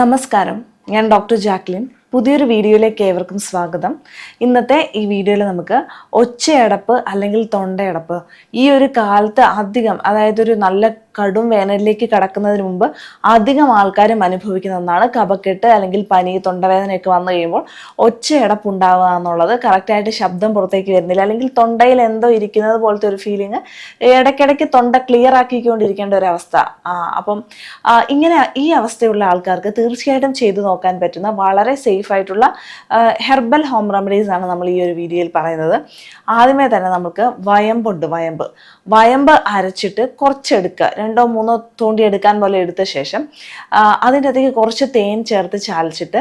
നമസ്കാരം. ഞാൻ doctor Jacqueline. പുതിയൊരു വീഡിയോയിലേക്ക് ഏവർക്കും സ്വാഗതം. ഇന്നത്തെ ഈ വീഡിയോയിൽ നമുക്ക് ഒച്ചയടപ്പ് അല്ലെങ്കിൽ തൊണ്ടയടപ്പ് ഈ ഒരു കാലത്ത് അധികം അതായത് ഒരു നല്ല കടും വേനലിലേക്ക് കടക്കുന്നതിന് മുമ്പ് അധികം ആൾക്കാരും അനുഭവിക്കുന്ന ഒന്നാണ് കപക്കെട്ട് അല്ലെങ്കിൽ പനി തൊണ്ടവേദനയൊക്കെ വന്നു കഴിയുമ്പോൾ ഒച്ചയടപ്പ് ഉണ്ടാവുക എന്നുള്ളത്. കറക്റ്റായിട്ട് ശബ്ദം പുറത്തേക്ക് വരുന്നില്ല. അല്ലെങ്കിൽ തൊണ്ടയിൽ എന്തോ ഇരിക്കുന്നത് പോലത്തെ ഒരു ഫീലിംഗ് ഇടയ്ക്കിടയ്ക്ക് തൊണ്ട ക്ലിയർ ആക്കിക്കൊണ്ടിരിക്കേണ്ട ഒരു അവസ്ഥ. അപ്പം ഇങ്ങനെ ഈ അവസ്ഥയുള്ള ആൾക്കാർക്ക് തീർച്ചയായിട്ടും ചെയ്തു നോക്കാൻ പറ്റുന്ന വളരെ സേഫ് ആയിട്ടുള്ള ഹെർബൽ ഹോം റെമഡീസ് ആണ് നമ്മൾ ഈ ഒരു വീഡിയോയിൽ പറയുന്നത്. ആദ്യമേ തന്നെ നമുക്ക് വയമ്പുണ്ട് വയമ്പ്. വയമ്പ് അരച്ചിട്ട് കുറച്ചെടുക്കുക. രണ്ടോ മൂന്നോ തൂണ്ടി എടുക്കാൻ പോലെ എടുത്ത ശേഷം അതിന്റെ അകത്തേക്ക് കുറച്ച് തേൻ ചേർത്ത് ചാലിച്ചിട്ട്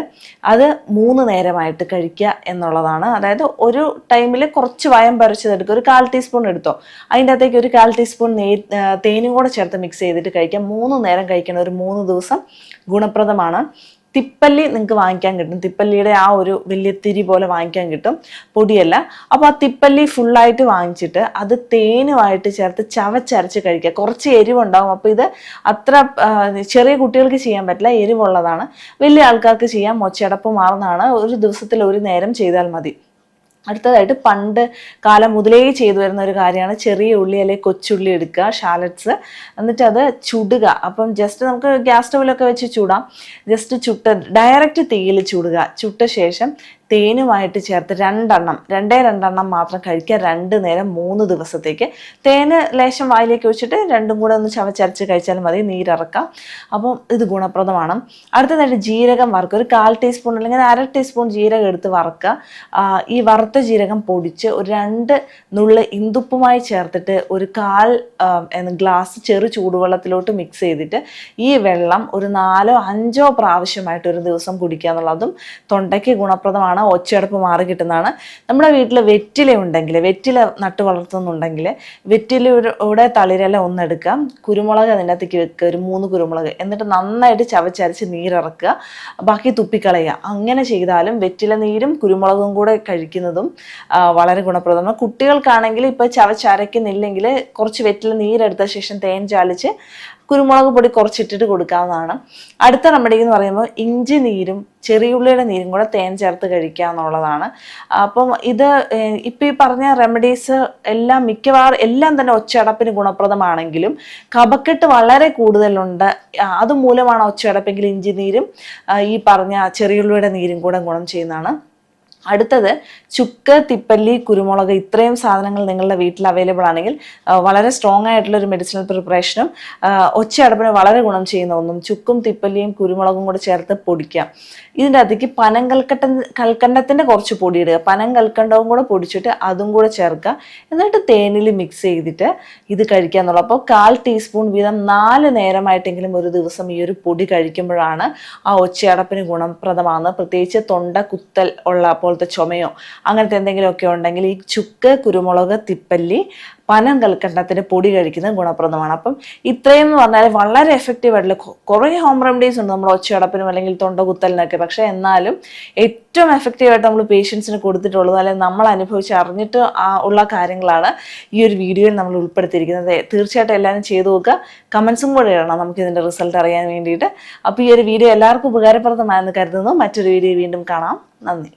അത് മൂന്ന് നേരമായിട്ട് കഴിക്കുക എന്നുള്ളതാണ്. അതായത് ഒരു ടൈമിൽ കുറച്ച് വയം പറിച്ചതെടുക്കുക ഒരു കാൽ ടീസ്പൂൺ എടുത്തോ. അതിന്റെ അകത്തേക്ക് ഒരു കാൽ ടീസ്പൂൺ നെയ് തേനും കൂടെ ചേർത്ത് മിക്സ് ചെയ്തിട്ട് കഴിക്കാം. മൂന്ന് നേരം കഴിക്കണം ഒരു മൂന്ന് ദിവസം ഗുണപ്രദമാണ്. തിപ്പല്ലി നിങ്ങൾക്ക് വാങ്ങിക്കാൻ കിട്ടും. തിപ്പല്ലിയുടെ ആ ഒരു വലിയ തിരി പോലെ വാങ്ങിക്കാൻ കിട്ടും. പൊടിയല്ല. അപ്പോൾ ആ തിപ്പല്ലി ഫുള്ളായിട്ട് വാങ്ങിച്ചിട്ട് അത് തേനുമായിട്ട് ചേർത്ത് ചവച്ചരച്ച് കഴിക്കുക. കുറച്ച് എരിവുണ്ടാകും അപ്പോൾ ഇത് അത്ര ചെറിയ കുട്ടികൾക്ക് ചെയ്യാൻ പറ്റില്ല. എരിവുള്ളതാണ്. വലിയ ആൾക്കാർക്ക് ചെയ്യാം. മൊച്ചടപ്പ് മാറുന്നതാണ്. ഒരു ദിവസത്തിൽ ഒരു നേരം ചെയ്താൽ മതി. അടുത്തതായിട്ട് പണ്ട് കാലം മുതലേ ചെയ്തു വരുന്ന ഒരു കാര്യമാണ് ചെറിയ ഉള്ളി അല്ലെങ്കിൽ കൊച്ചുള്ളി എടുക്കുക ഷാലറ്റ്സ് എന്നിട്ട് അത് ചുടുക. അപ്പം ജസ്റ്റ് നമുക്ക് ഗ്യാസ് സ്റ്റവിലൊക്കെ വെച്ച് ചൂടാം. ജസ്റ്റ് ചുട്ട ഡയറക്റ്റ് തീയിൽ ചുടുക. ചുട്ട ശേഷം തേനുമായിട്ട് ചേർത്ത് രണ്ടെണ്ണം രണ്ടേ രണ്ടെണ്ണം മാത്രം കഴിക്കുക. രണ്ട് നേരം മൂന്ന് ദിവസത്തേക്ക്. തേന് ലേശം വായിലേക്ക് വെച്ചിട്ട് രണ്ടും കൂടെ ഒന്ന് ചവച്ചരച്ച് കഴിച്ചാൽ മതി. നീരിറക്കാം. അപ്പം ഇത് ഗുണപ്രദമാണ്. അടുത്തതായിട്ട് ജീരകം വറുക്കുക. ഒരു കാൽ ടീസ്പൂൺ അല്ലെങ്കിൽ അര ടീസ്പൂൺ ജീരകം എടുത്ത് വറുക്കുക. ഈ വറുത്ത ജീരകം പൊടിച്ച് ഒരു രണ്ട് നുള്ള് ഇന്ദുപ്പുമായി ചേർത്തിട്ട് ഒരു കാൽ ഗ്ലാസ് ചെറു ചൂടുവെള്ളത്തിലോട്ട് മിക്സ് ചെയ്തിട്ട് ഈ വെള്ളം ഒരു നാലോ അഞ്ചോ പ്രാവശ്യമായിട്ട് ഒരു ദിവസം കുടിക്കുക എന്നുള്ളതും തൊണ്ടയ്ക്ക് ഗുണപ്രദമാണ്. ഒച്ചയടപ്പ് മാറി കിട്ടുന്നതാണ്. നമ്മുടെ വീട്ടിൽ വെറ്റില ഉണ്ടെങ്കിൽ വെറ്റില നട്ട് വളർത്തുന്നുണ്ടെങ്കിൽ വെറ്റിലയുടെ തളിരല ഒന്നെടുക്കാം കുരുമുളക് അതിനകത്തേക്ക് വെക്കുക ഒരു മൂന്ന് കുരുമുളക്. എന്നിട്ട് നന്നായിട്ട് ചവച്ചരച്ച് നീരിറക്കുക. ബാക്കി തുപ്പിക്കളയുക. അങ്ങനെ ചെയ്താലും വെറ്റില നീരും കുരുമുളകും കൂടെ കഴിക്കുന്നതും വളരെ ഗുണപ്രദമാണ്. കുട്ടികൾക്കാണെങ്കിൽ ഇപ്പോൾ ചവച്ചരയ്ക്കുന്നില്ലെങ്കിൽ കുറച്ച് വെറ്റില നീരെടുത്ത ശേഷം തേൻ ചാലിച്ച് കുരുമുളക് പൊടി കുറച്ചിട്ടിട്ട് കൊടുക്കാവുന്നതാണ്. അടുത്ത റെമഡി എന്ന് പറയുമ്പോൾ ഇഞ്ചി നീരും ചെറിയുള്ളിയുടെ നീരും കൂടെ തേൻ ചേർത്ത് കഴിക്കുക എന്നുള്ളതാണ് അപ്പം ഇത് ഇപ്പം ഈ പറഞ്ഞ റെമഡീസ് എല്ലാം മിക്കവാറും എല്ലാം തന്നെ ഒച്ചയടപ്പിന് ഗുണപ്രദമാണെങ്കിലും കപക്കെട്ട് വളരെ കൂടുതലുണ്ട്. അതുമൂലമാണ് ഒച്ചയടപ്പെങ്കിൽ ഇഞ്ചി നീരും ഈ പറഞ്ഞ ചെറിയുള്ളിയുടെ നീരും കൂടെ ഗുണം ചെയ്യുന്നതാണ്. അടുത്തത് ചുക്ക് തിപ്പല്ലി കുരുമുളക് ഇത്രയും സാധനങ്ങൾ നിങ്ങളുടെ വീട്ടിൽ അവൈലബിൾ ആണെങ്കിൽ വളരെ സ്ട്രോങ് ആയിട്ടുള്ള ഒരു മെഡിസിനൽ പ്രിപ്പറേഷനും ഒച്ചയടപ്പിന് വളരെ ഗുണം ചെയ്യുന്ന ഒന്നും ചുക്കും തിപ്പല്ലിയും കുരുമുളകും കൂടെ ചേർത്ത് പൊടിക്കാം. ഇതിന്റെ അകത്തേക്ക് പനം കൽക്കട്ട കൽക്കണ്ടത്തിന്റെ കുറച്ച് പൊടിയിടുക പനം കൽക്കണ്ടവും കൂടെ പൊടിച്ചിട്ട് അതും കൂടെ ചേർക്കുക. എന്നിട്ട് തേനിൽ മിക്സ് ചെയ്തിട്ട് ഇത് കഴിക്കുക എന്നുള്ളത് അപ്പോൾ കാൽ ടീസ്പൂൺ വീതം നാല് നേരമായിട്ടെങ്കിലും ഒരു ദിവസം ഈ ഒരു പൊടി കഴിക്കുമ്പോഴാണ് ആ ഒച്ചയടപ്പിന് ഗുണപ്രദമാകുന്നത്. പ്രത്യേകിച്ച് തൊണ്ട കുത്തൽ ഉള്ള പോലത്തെ ചുമയോ അങ്ങനത്തെ എന്തെങ്കിലുമൊക്കെ ഉണ്ടെങ്കിൽ ഈ ചുക്ക് കുരുമുളക് തിപ്പല്ലി പനം കൽക്കണ്ടത്തിന് പൊടി കഴിക്കുന്നത് ഗുണപ്രദമാണ്. അപ്പം ഇത്രയും എന്ന് പറഞ്ഞാൽ വളരെ എഫക്റ്റീവ് ആയിട്ടുള്ള കുറേ ഹോം റെമഡീസ് ഉണ്ട്. നമ്മൾ ഒച്ചയടപ്പിനും അല്ലെങ്കിൽ തൊണ്ട കുത്തലിനൊക്കെ. പക്ഷേ എന്നാലും ഏറ്റവും എഫക്റ്റീവായിട്ട് നമ്മൾ പേഷ്യൻസിന് കൊടുത്തിട്ടുള്ളത് അല്ലെങ്കിൽ നമ്മൾ അനുഭവിച്ച് അറിഞ്ഞിട്ട് ഉള്ള കാര്യങ്ങളാണ് ഈ ഒരു വീഡിയോയിൽ നമ്മൾ ഉൾപ്പെടുത്തിയിരിക്കുന്നത്. തീർച്ചയായിട്ടും എല്ലാവരും ചെയ്തു നോക്കുക. കമൻസും കൂടെ ഇടണം. നമുക്ക് ഇതിന്റെ റിസൾട്ട് അറിയാൻ വേണ്ടിയിട്ട്. അപ്പോൾ ഈ ഒരു വീഡിയോ എല്ലാവർക്കും ഉപകാരപ്രദമായെന്ന് കരുതുന്നു. മറ്റൊരു വീഡിയോ വീണ്ടും കാണാം. നന്ദി.